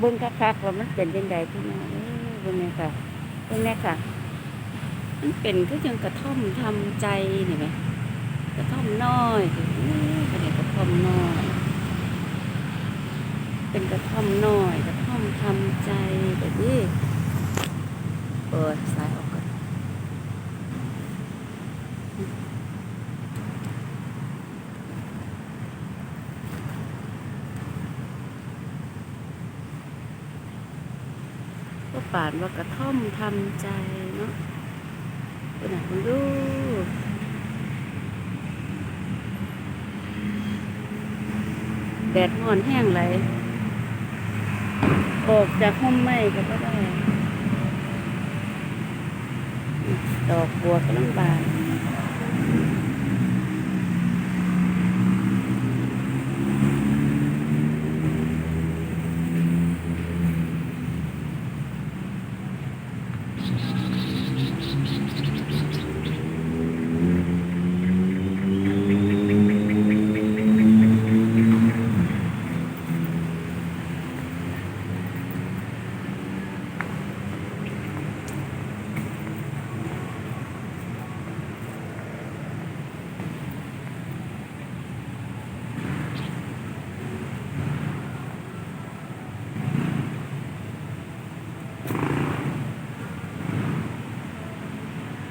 เบิ้งคักๆว่ามันเป็นยังไงพี่น้องเอ้ยเบิ้งเนี่ยค่ะเบิ้งเนี่ยค่ะ มันเป็นก็ยังกระท่อมทำใจนี่ไหมกระท่อมน้อยอื้อกระเด็กกระท่อมน้อย เป็นกระท่อมน้อย กระท่อมทำใจแบบนี้เปิดสายออก ก็ป่านว่ากระท่อมทำใจเนาะคุณน่ะคุณดูแดดงอนแห้งไหล ออกจากห้องไหม้ก็ได้ ดอกบัวกำลังบาน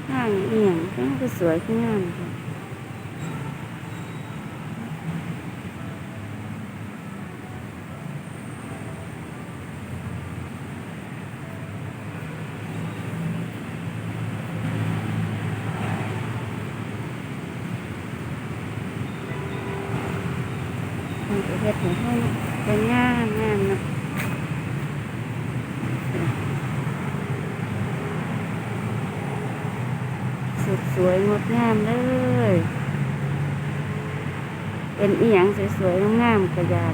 ห้างเอียงก็ คือสวยขึ้นงามค่ะมันจะเฮ็ดให้ห้องเป็นงามงามเนาะ สุดส วยงดงามเลยเป็นอีหยังสวยๆงามๆก็อยาก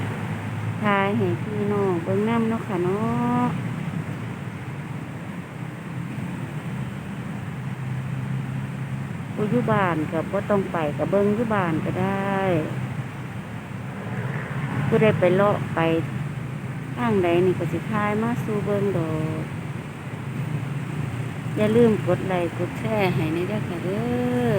ทายให้พี่น้องเบิ่งน้ำเนาะค่ะเนาะผู้ยู่บ้านกับบ่ต้องไปกับเบิ่งอยู่บ้านก็ได้ผู้ได้ไปเลาะไปทางใดนี่ก็สิทายมาสู่เบิ่งดอก อย่าลืมกดไลค์กดแชร์ให้ในเด้อค่ะเด้อ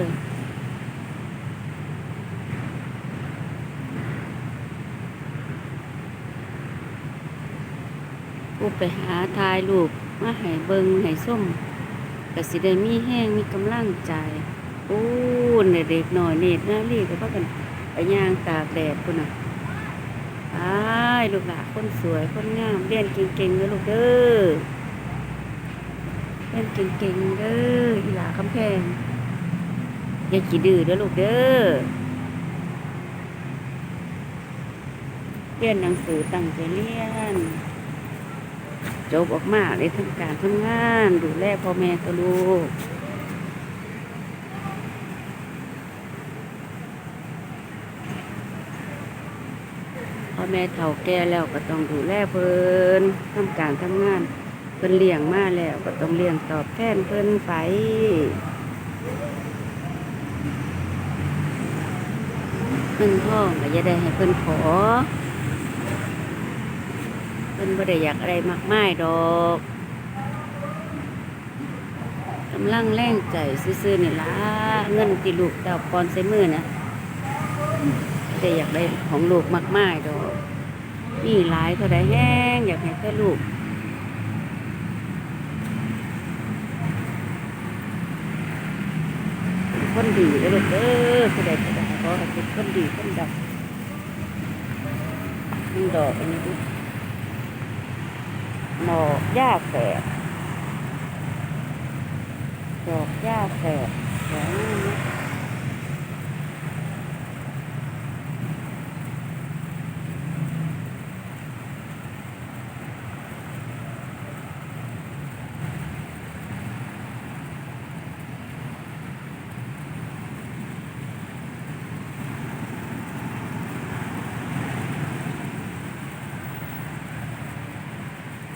กูไปหาทายรูปมาให้เบิงให้ส้มก็สิได้มีแห้งมีกำลังใจอู้นเด็กหน่อยเน็ตนารีก็พากันไปย่างตากแดดพุ่นน่ะอ้ายลูกหลานคนสวยคนงามเรียนเก่งๆเด้อลูกเด้อ เล่นเก่งๆเด้ออีหลาคำแพงอย่าขี้ดื้อเด้อลูกเด้อเรียนหนังสือตั้งใจเรียนจบออกมาได้ทำการทำงาน ดูแลพ่อแม่ตัวลูกพ่อแม่เฒ่าแก่แล้วก็ต้องดูแลเพิ่นทำการทำงาน เพิ่นเลี้ยงมาแล้วก็ต้องเลี้ยงตอบแทนเพิ่นไปเพิ่นพ่อก็จะได้ให้เพิ่นขอ เพิ่นบ่ได้อยากอะไรมากมายดอกกำลังแรงใจซื่อๆนี่ล่ะเงินที่ลูกเต้าปอนใส่มือนะบ่อยากได้ของลูกมากมายดอกนี่หลายเท่าใดแห้งอยากให้แต่ลูก คนดีเล้วลูกเออผู้ใดผู้ใดขอให้เป็นคนดีคนดับมันดอกอันนี้ดูหมอกหญ้าแฝดดอกหญ้าแฝดสวยงามนะ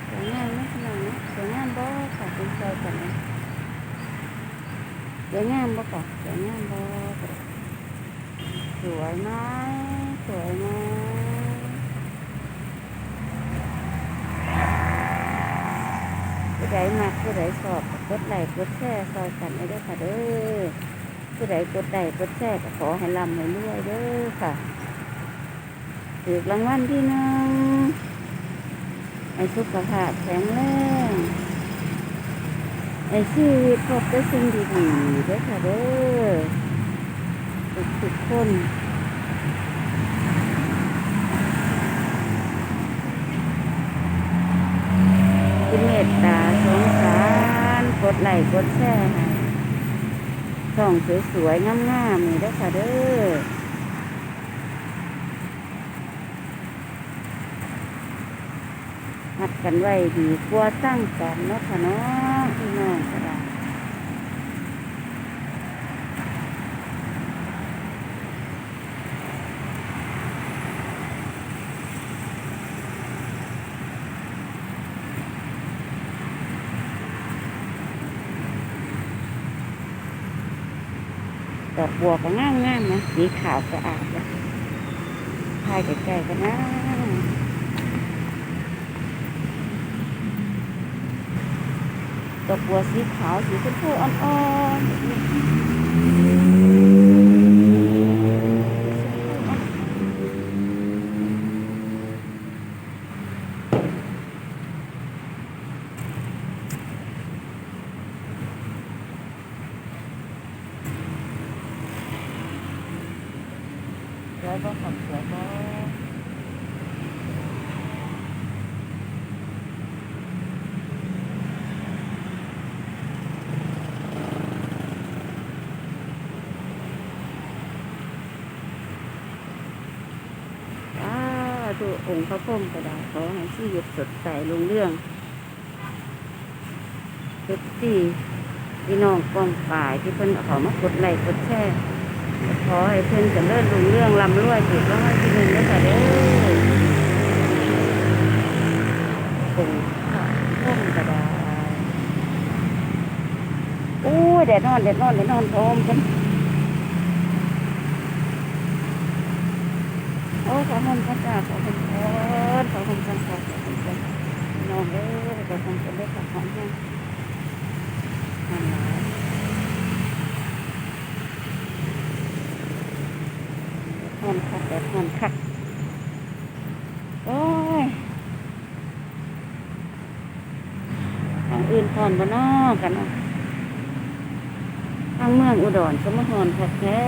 สวยงามนะพี่น้องนะสวยงามบ่ค่ะคุณ ชายกันนะสวยงามบ่ค่ะสวยงามบ่สวยไหมสวยไหมใจมากผู้ใดสอบกดไลค์กดแชร์ซอยกันได้เด้อค่ะเด้อผู้ใดกดไลค์กดแชร์ก็ขอให้ร่ำให้รวยเด้อค่ะถือรางวัลที่หนึ่งให้สุขภาพแข็งแรง ให้ชีวิตพบแต่สิ่งดีๆเด้ค่ะเด้อทุกๆคนที่เมตตาสงสารกดไหลกดแชร์ให้ส่องสวยๆงามๆนี่ด้ค่ะเด้อ หัดกันไว้ดีกลัวตั้างกันเนาะค่ะเนาะพี่น้องก็ได้ดอกบัวก็งามๆนะสีขาวสะอาดเลยถ่ายใกล้ๆกันนะ ดอกบัวสีขาวสีชมพูอ่อนๆสวยบ่ครับสวยบ่อ้า ดูองค์พระพรหมก็ได้ขอให้ชีวิตสดใสลงเรื่องเจ็บสี่พี่น้องกองฝ่ายที่เพิ่นขอมากดไลค์กดแชร์ขอให้เพื่นจะเลิศลงเรื่องลำรวยถูกรางวัลที่หนึ่งแล้วค่ะเด้อปุ่งค่ะพุ่มกระดาษโอ้ยแดดนอนแดดนอนแดดนอนโอมกัน โอ้ขอหุ่นกันจ้าขอหุ่นกันขอหุ่นกันขอหุ่นกันนอนเด้อขอหุ่นกันได้ของแห้งหันหอนคักแบบหอนคักโอ้ยทางอื่นหอนบ่นอกันเนาะทางเมืองอุดรก็มาหอนคักแท้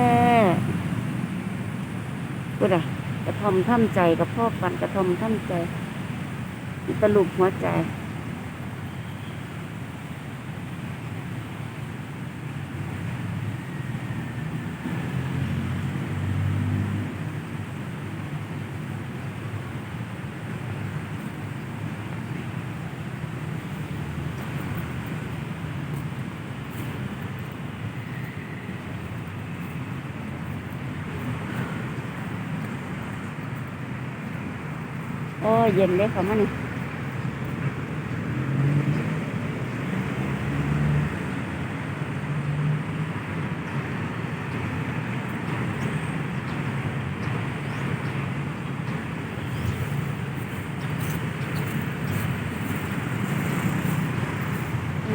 กูดะ กระทอมท่ำใจกับพ่อปันกระทอมท่ำใจตลุกหัวใจ โอ้เย็นเลยเขามานี่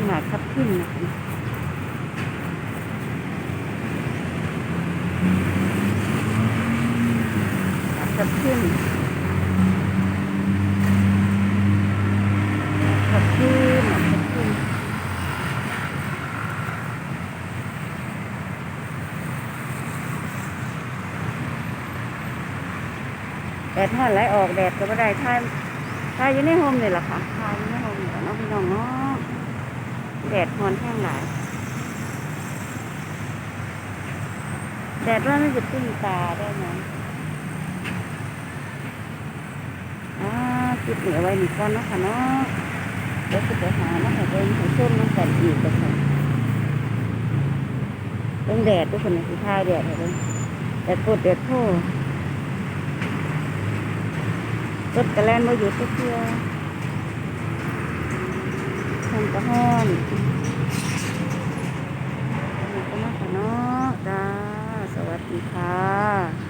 หมากทับขึ้นนะหมากทับขึ้น ขอบคุณขอบคุณแดดท่อนไหลออกแดดก็ไม่ได้ท่ายทายอยู่ในโฮมนี่แหละค่ะท่ายอยู่ในโฮมนี่แหละเน้องพี่น้องเนาะแดดฮอนแห้งหลายแดดว่ามันจะตึ้งตาได้ไหมอ่าจุดเหนือไว้หนึ่งก้อนเนาะค่ะเนาะ เดี๋ยวจะไปหามาให้เบิ้งให้ส้มน้ำกันอีกก็ค่ะเบิ้งแดดทุกคนคือท่าแดดเลยแดดปวดแดดท้อรถกระแลนมาอยู่ทุกเที่ยทำกระห้อนก็มาขอเนาะจ้าสวัสดีค่ะ